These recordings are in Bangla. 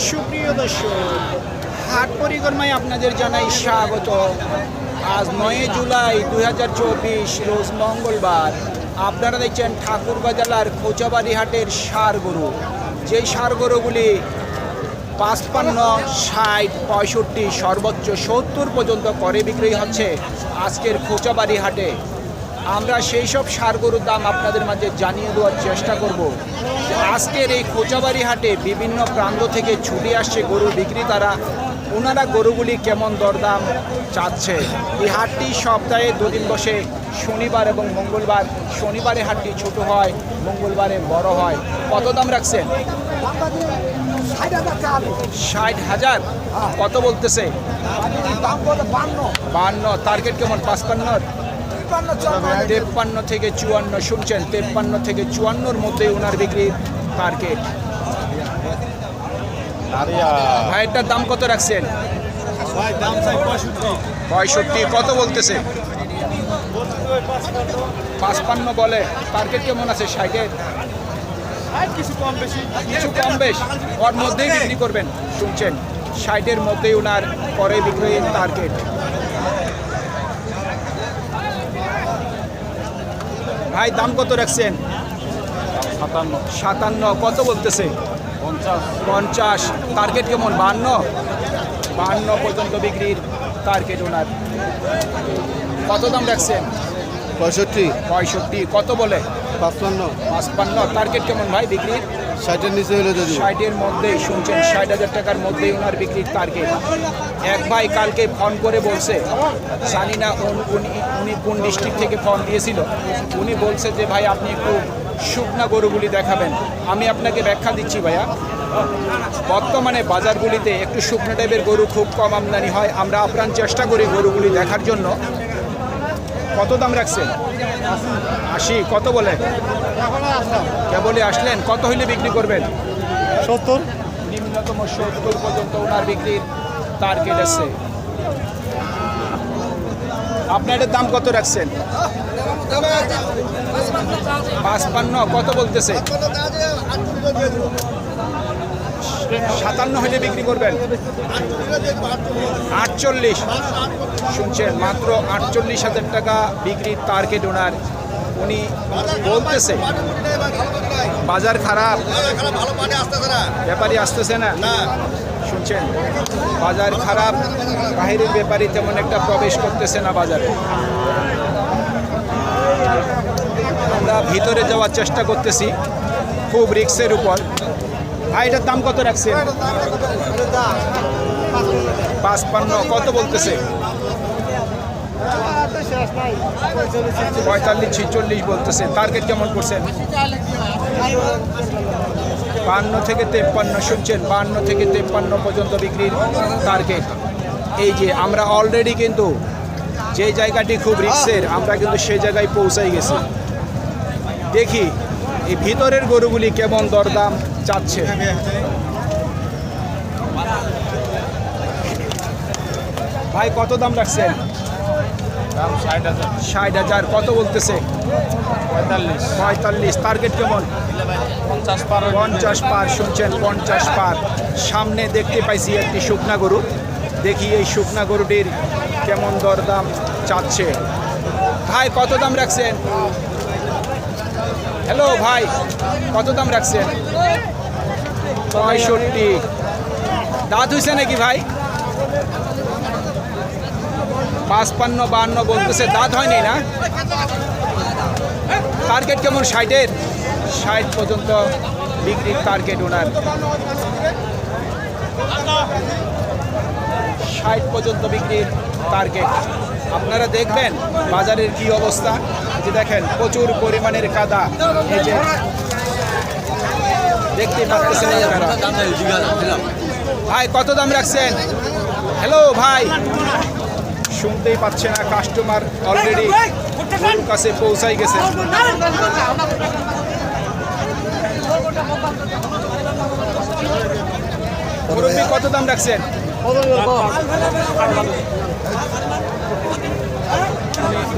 সুপ্রিয় দর্শক, হাট পরিক্রমায় আপনাদের জানাই স্বাগত। আজ নয় জুলাই দুই হাজার চব্বিশ, রোজ মঙ্গলবার। আপনারা দেখছেন ঠাকুরগাঁ জেলার খোঁচাবাড়ি হাটের সার গরু যেই সার গরুগুলি পাঁচপান্ন, ষাট, পঁয়ষট্টি, সর্বোচ্চ সত্তর পর্যন্ত করে বিক্রি হচ্ছে আজকের খোঁচাবাড়ি হাটে। আমরা সেই সব সার গরুর দাম আপনাদের মাঝে জানিয়ে দেওয়ার চেষ্টা করব। আজকের এই খোঁচাবাড়ি হাটে বিভিন্ন প্রান্ত থেকে ছুটে আসছে গরু বিক্রেতারা। ওনারা গরুগুলি কেমন দরদাম চাচ্ছে? এই হাটটি সপ্তাহে দুদিন বসে শনিবার এবং মঙ্গলবার। শনিবারে হাটটি ছোট হয়, মঙ্গলবারে বড় হয়। কত দাম রাখছেন? ষাট হাজার। কত বলতেছে? বান্ন। টার্গেট কেমন? পাঁচপান্নর? তেপ্পান্ন থেকে চুয়ান্ন শুনছেন তেপ্পান্ন থেকে চুয়ান্নর মধ্যে ওনার বিক্রি টার্গেট ভাইয়েরটার দাম কত রাখছেন? পঁয়ষট্টি। কত বলতেছে? পাঁচপান্ন বলে। টার্গেট কেমন আছে? ষাটের কিছু কম বেশি। কিছু কম বেশ। ওর মধ্যেই বিক্রি করবেন শুনছেন। ষাটের মধ্যেই ওনার পরে বিক্রি টার্গেট ভাই দাম কত রাখছেন? সাতান্ন। সাতান্ন। কত বলতেছে? পঞ্চাশ। পঞ্চাশ। টার্গেট কেমন? বান্ন? বান্ন পর্যন্ত বিক্রির টার্গেট ওনার। কত দাম রাখছেন? পঁয়ষট্টি। পঁয়ষট্টি। কত বলে? পাঁচপান্ন। পাঁচপান্ন। টার্গেট কেমন ভাই বিক্রির? ষাটের নিচে হলে যদি ষাটের মধ্যেই, শুনছেন, ষাট হাজার টাকার মধ্যেই ওনার বিক্রির টার্গেট এক ভাই কালকে ফোন করে বলছে জানি না উন- কোন ডিস্ট্রিক্ট থেকে ফোন দিয়েছিল? উনি বলছে যে, ভাই, আপনি একটু শুকনা গরুগুলি দেখাবেন। আমি আপনাকে ব্যাখ্যা দিচ্ছি, ভাইয়া। বর্তমানে বাজারগুলিতে একটু শুকনো টাইপের গরু খুব কম আমদানি হয়। আমরা আপ্রাণ চেষ্টা করি গরুগুলি দেখার জন্য। কত দাম রাখছেন? আশি কত বলে? কেবলই আসলেন কত হইলে বিক্রি করবেন? সত্তর। নিম্নতম সত্তর পর্যন্ত ওনার বিক্রির টার্গেট আছে। আপনার এটার দাম কত রাখছেন? পাঁচপান্ন কত বলতেছে? সাতান্ন হলে বিক্রি করবেন। আটচল্লিশ। শুনছেন মাত্র আটচল্লিশ হাজার টাকা বিক্রির টার্গেট ওনার উনি বলতেছে বাজার খারাপ। ব্যাপারী আসতেছে না? শুনছেন বাজার খারাপ। বাহিরের ব্যাপারী তেমন একটা প্রবেশ করতেছে না বাজারে। আমরা ভিতরে যাওয়ার চেষ্টা করতেছি খুব রিক্সের উপর। ভাই, এটার দাম কত রাখছেন? পাঁচপান্ন, কত বলতেছে? পঁয়তাল্লিশ, ছিচল্লিশ বলতেছে। টার্গেট কেমন করছেন? বান্ন থেকে তেপ্পান্ন শুনছেন, বান্ন থেকে তেপ্পান্ন পর্যন্ত বিক্রির টার্গেট এই যে, আমরা অলরেডি কিন্তু যে জায়গাটি খুব রিক্সের আমরা কিন্তু সেই জায়গায় পৌঁছাই গেছি। দেখি এই ভিতরের গরুগুলি কেমন দরদাম চাচ্ছে? ভাই কত দাম রাখছেন? ষাট হাজার। কত বলতেছে? পঁয়তাল্লিশ। পঁয়তাল্লিশ টার্গেট কেমন? পঞ্চাশ পার শুনছেন পঞ্চাশ পার। সামনে দেখতে পাইছি একটি শুকনা গরু। দেখি এই শুকনা গরুটির কেমন দরদাম চাচ্ছে। ভাই কত দাম রাখছেন? হ্যালো ভাই। কত দাম রাখছেন? পঁয়ষট্টি। দাঁত হয়েছে নাকি ভাই? পাঁচপান্ন বান্ন বলতেছে। দাঁত হয়নি না? টার্গেট কেমন? ষাটের? ষাট পর্যন্ত বিক্রির টার্গেট ওনার। ষাট পর্যন্ত বিক্রির টার্গেট আপনারা দেখবেন বাজারের কি অবস্থা? যে দেখেন, প্রচুর পরিমাণের কাদা। দেখতে পাচ্ছেন ভাই, কত দাম রাখছেন? হ্যালো ভাই। শুনতেই পাচ্ছে না কাস্টমার অলরেডি কাছে পৌঁছাই গেছে। কত দাম রাখছেন?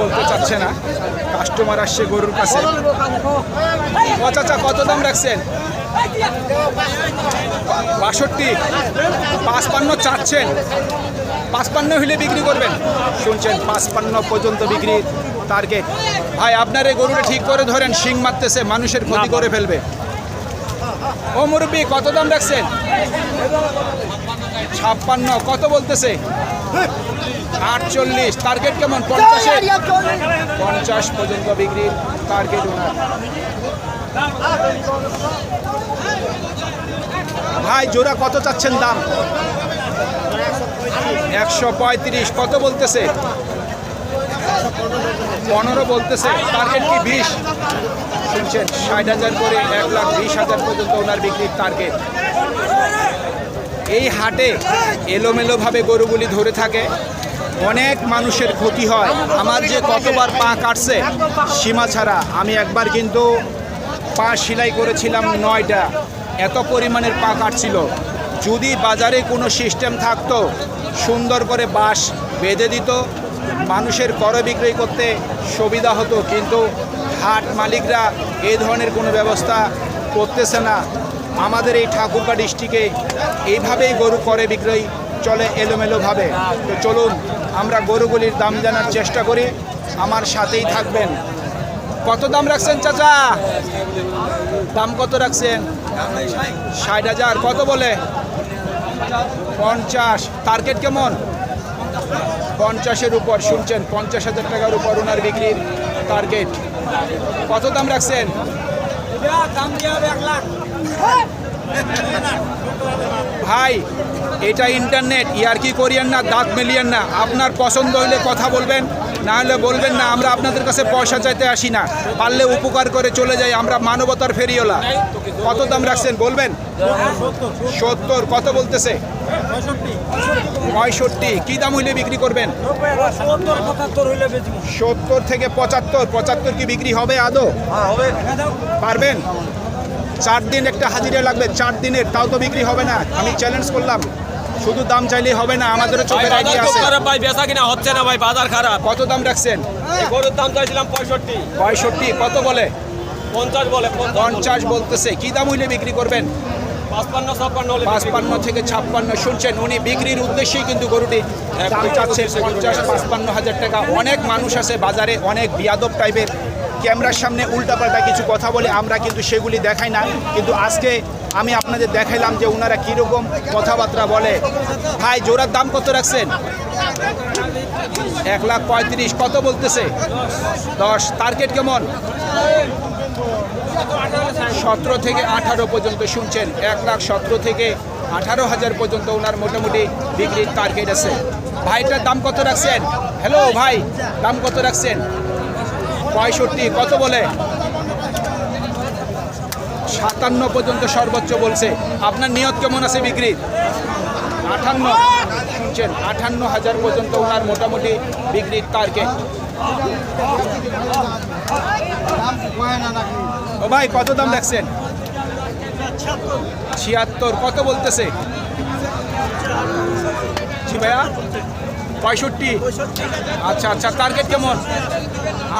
বলতে চাচ্ছে না। কাস্টমার আসছে গরুর কাছে। ও চাচা কত দাম রাখছেন? বাষট্টি। পাঁচপান্ন চাচ্ছেন। পাঁচপান্ন হলে বিক্রি করবেন। শুনছেন পাঁচপান্ন পর্যন্ত বিক্রি টার্গেট ভাই আপনার এই গরুটা ঠিক করে ধরেন শিং মারতেছে মানুষের ক্ষতি করে ফেলবে। ও মুরব্বী কত দাম রাখছেন? ছাপ্পান্ন কত বলতেছে? আটচল্লিশ টার্গেট কেমন? পঞ্চাশে? পঞ্চাশ পর্যন্ত বিক্রির টার্গেট ওনার ভাই জোড়া কত চাচ্ছেন দাম? একশো পঁয়ত্রিশ কত বলতেছে? পনেরো বলতেছে টার্গেট কি বিশ? শুনছেন ষাট হাজার করে এক লাখ বিশ হাজার পর্যন্ত ওনার বিক্রির টার্গেট এই হাটে এলোমেলোভাবে গরুগুলি ধরে থাকে। অনেক মানুষের ক্ষতি হয়। আমার যে কতবার পা কাটছে, সীমা ছাড়া। আমি একবার কিন্তু পা সেলাই করেছিলাম নয়টা। এত পরিমাণের পা কাটছিল। যদি বাজারে কোনো সিস্টেম থাকতো, সুন্দর করে বাঁশ বেঁধে দিত, মানুষের কর বিক্রয় করতে সুবিধা হতো। কিন্তু হাট মালিকরা এই ধরনের কোনো ব্যবস্থা করতেছে না। আমাদের এই ঠাকুরগাঁ ডিস্ট্রিক্টে এইভাবেই গরু করে বিক্রয় চলে এলোমেলোভাবে। তো চলুন, আমরা গরুগুলির দাম জানার চেষ্টা করি। আমার সাথেই থাকবেন। কত দাম রাখছেন চাচা? দাম কত রাখছেন? ষাট হাজার, কত বলে? পঞ্চাশ। টার্গেট কেমন? পঞ্চাশের উপর, শুনছেন? পঞ্চাশ হাজার টাকার উপর ওনার বিক্রির টার্গেট কত দাম রাখছেন? ভাই, এটা ইন্টারনেট ইয়ার কি করিয়েন না দাঁত মেলিয়েন না। আপনার পছন্দ হইলে কথা বলবেন, না হলে বলবেন না, আমরা আপনাদের কাছে পয়সা চাইতে আসি না। পারলে উপকার করে চলে যাই, আমরা মানবতার ফেরিওলা কত দাম রাখছেন, বলবেন? সত্তর, কত বলতেছে? পঁয়ষট্টি, কি দাম হইলে বিক্রি করবেন? সত্তর থেকে পঁচাত্তর পঁচাত্তর কি বিক্রি হবে আদৌ? পারবেন? চার দিন একটা হাজিরা লাগবে চার দিনের তাও তো বিক্রি হবে না। আমি চ্যালেঞ্জ করলাম শুধু দাম চাইলেই হবে না আমাদেরও ভাই চোখের বাজার আছে। খারাপ ভাই বেচা কিনা হচ্ছে না ভাই বাজার খারাপ। কত দাম রাখছেন? গরুর দাম চাইছিলাম পঁয়ষট্টি। পঁয়ষট্টি কত বলে? পঞ্চাশ বলে পঞ্চাশ বলতেছে কি দাম হইলে বিক্রি করবেন? পাঁচপান্ন ছাপ্পান্ন হলে পাঁচপান্ন থেকে ছাপ্পান্ন শুনছেন উনি বিক্রির উদ্দেশ্যেই কিন্তু গরুটি দাম চাচ্ছে পঞ্চাশ পাঁচপান্ন হাজার টাকা। অনেক মানুষ আছে বাজারে অনেক বিয়াদব টাইপের ক্যামেরার সামনে উল্টাপাল্টা কিছু কথা বলে আমরা কিন্তু সেগুলি দেখাই না। কিন্তু আজকে আমি আপনাদের দেখাইলাম যে ওনারা কীরকম কথাবার্তা বলে। ভাই, জোড়ার দাম কত রাখছেন? এক লাখ পঁয়ত্রিশ, কত বলতেছে? দশ, টার্গেট কেমন? সতেরো থেকে আঠারো পর্যন্ত শুনছেন। এক লাখ সতেরো থেকে আঠারো হাজার পর্যন্ত ওনার মোটামুটি বিক্রির টার্গেট আছে। ভাইটার দাম কত রাখছেন? হ্যালো ভাই, দাম কত রাখছেন? পঁয়ষট্টি, কত বলে? সাতান্ন পর্যন্ত সর্বোচ্চ বলছে। আপনার নিয়ত কেমন আছে বিক্রির আটান্ন শুনছেন আটান্ন হাজার পর্যন্ত ওনার মোটামুটি বিক্রির টার্গেট ও ভাই, কত দাম দেখছেন? ছিয়াত্তর, কত বলতেছে? জি ভাইয়া? পঁয়ষট্টি? আচ্ছা আচ্ছা টার্গেট কেমন?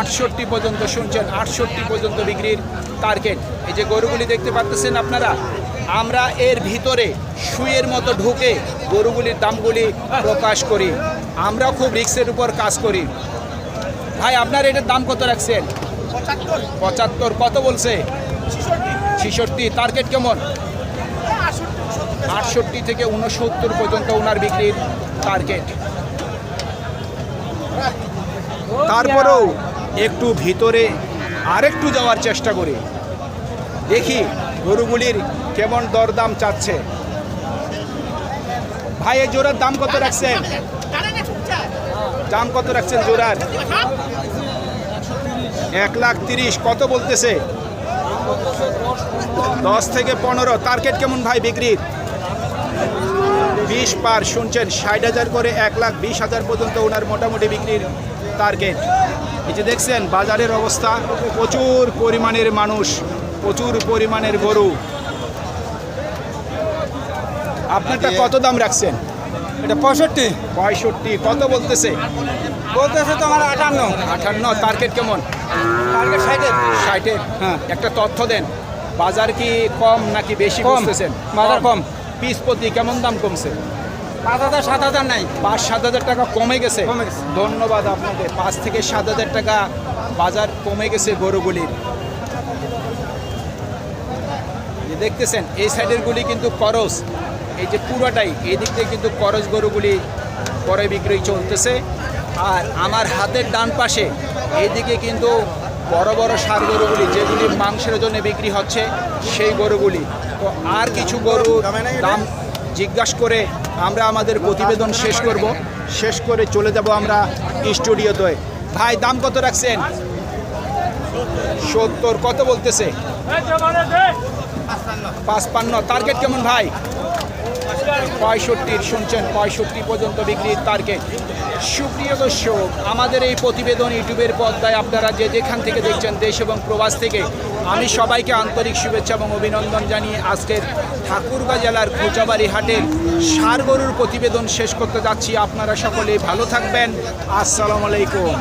আটষট্টি পর্যন্ত শুনছেন, আটষট্টি পর্যন্ত বিক্রির টার্গেট এই যে গরুগুলি দেখতে পাচ্ছেন আপনারা, আমরা এর ভিতরে সুইয়ের মতো ঢুকে গরুগুলির দামগুলি প্রকাশ করি। আমরা খুব রিক্সের উপর কাজ করি। ভাই, আপনার এটার দাম কত রাখছেন? পঁচাত্তর। কত বলছে? ছেষট্টি। টার্গেট কেমন? আটষট্টি থেকে উনসত্তর পর্যন্ত ওনার বিক্রির টার্গেট তারপরেও একটু ভিতরে আরেকটু যাওয়ার চেষ্টা করি। দেখি গরুগুলির কেমন দরদাম চাচ্ছে। ভাই, এই জোড়ার দাম কত রাখছেন? দাম কত রাখছেন জোড়ার? এক লাখ তিরিশ, কত বলতেছে? দশ থেকে পনেরো, টার্গেট কেমন ভাই বিক্রির? বিশ পার শুনছেন ষাট হাজার করে এক লাখ বিশ হাজার পর্যন্ত ওনার মোটামুটি বিক্রির টার্গেট এই যে দেখছেন বাজারের অবস্থা প্রচুর পরিমাণের মানুষ প্রচুর পরিমাণের গরু। আপনারটা কত দাম রাখছেন? এটা পঁয়ষট্টি। পঁয়ষট্টি কত বলতেছে? বলতেছে তো আমার আটান্ন। আটান্ন টার্গেট কেমন? টার্গেট ষাটের। ষাটের। হ্যাঁ। একটা তথ্য দেন বাজার কি কম নাকি বেশি কম। বুঝতেছেন? বাজার কম। পিস প্রতি কেমন দাম কমছে? পাঁচ হাজার সাত হাজার নাই। পাঁচ সাত হাজার টাকা কমে গেছে? কমে গেছে। ধন্যবাদ আপনাকে। পাঁচ থেকে সাত হাজার টাকা বাজার কমে গেছে গরুগুলির। দেখতেছেন এই সাইডের গুলি কিন্তু করস এই যে পুরোটাই এই দিক থেকে কিন্তু করস গরুগুলি পরে বিক্রি চলতেছে। আর আমার হাতের ডান পাশে এইদিকে কিন্তু বড় বড় সার গরুগুলি যেগুলি মাংসের জন্য বিক্রি হচ্ছে সেই গরুগুলি। তো আর কিছু গরু দাম জিজ্ঞাসা করে আমরা আমাদের প্রতিবেদন শেষ করব। শেষ করে চলে যাব আমরা স্টুডিওতে। ভাই দাম কত রাখছেন? সত্তর কত বলতেছে? পাঁচপান্ন। টার্গেট কেমন ভাই? পঁয়ষট্টির শুনছেন, পঁয়ষট্টি পর্যন্ত বিক্রির টার্গেট সুপ্রিয় দর্শক, আমাদের এই প্রতিবেদন ইউটিউবের পর্দায় আপনারা যে যেখান থেকে দেখছেন দেশ এবং প্রবাস থেকে, আমি সবাইকে আন্তরিক শুভেচ্ছা এবং অভিনন্দন জানিয়ে আজকের ঠাকুরগাঁ জেলার খোঁচাবাড়ি হাটের সার গরুর প্রতিবেদন শেষ করতে যাচ্ছি। আপনারা সকলেই ভালো থাকবেন। আসসালামু আলাইকুম।